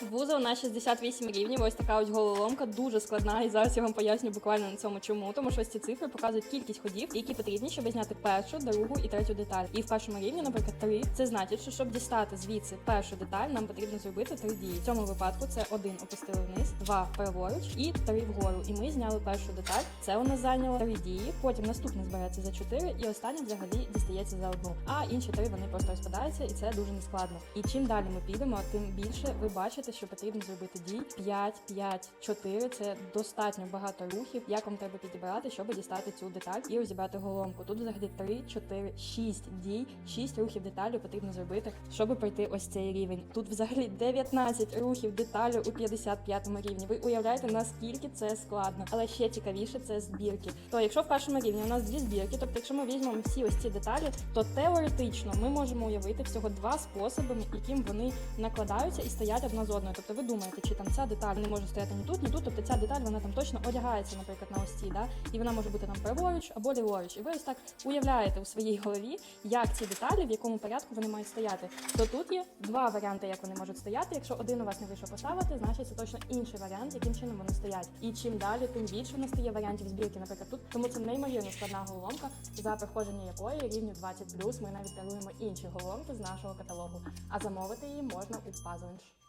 Вузол на 68 рівнів. Ось така ось головоломка, дуже складна. І зараз я вам поясню буквально на цьому чому. Тому що ось ці цифри показують кількість ходів, які потрібні, щоб зняти першу, другу і третю деталь. І в першому рівні, наприклад, три. Це значить, що щоб дістати звідси першу деталь, нам потрібно зробити три дії. В цьому випадку це один опустили вниз, два праворуч і три вгору. І ми зняли першу деталь. Це у нас зайняло три дії. Потім наступне збереться за чотири, і останнє взагалі дістається за одну. А інші три вони просто розпадаються, і це дуже нескладно. І чим далі ми підемо, тим більше ви бачите, що потрібно зробити дій 5, 5, 4. Це достатньо багато рухів. Як вам треба підібрати, щоб дістати цю деталь і розібрати головоломку. Тут взагалі 3, 4, 6 дій, 6 рухів деталі потрібно зробити, щоб пройти ось цей рівень. Тут взагалі 19 рухів деталі у 55 рівні. Ви уявляєте, наскільки це складно. Але ще цікавіше це збірки. То якщо в першому рівні у нас дві збірки, тобто якщо ми візьмемо всі ось ці деталі, то теоретично ми можемо уявити всього два способи, яким вони накладаються і стоять одна з одною. Тобто ви думаєте, чи там ця деталь не може стояти ні тут, ні тут. Тобто ця деталь вона там точно одягається, наприклад, на ось цій, да? і вона може бути там праворуч або ліворуч. І ви ось так уявляєте у своїй голові, як ці деталі, в якому порядку вони мають стояти. То тут є два варіанти, як вони можуть стояти. Якщо один у вас не вийшов поставити, значить це точно інший варіант, яким чином вони стоять. І чим далі, тим більше в стає варіантів збірки, наприклад, тут. Тому це неймовірно складна головоломка, за проходження якої рівню 20 Ми навіть даруємо інші головоломки з нашого каталогу. А замовити її можна у Puzzle.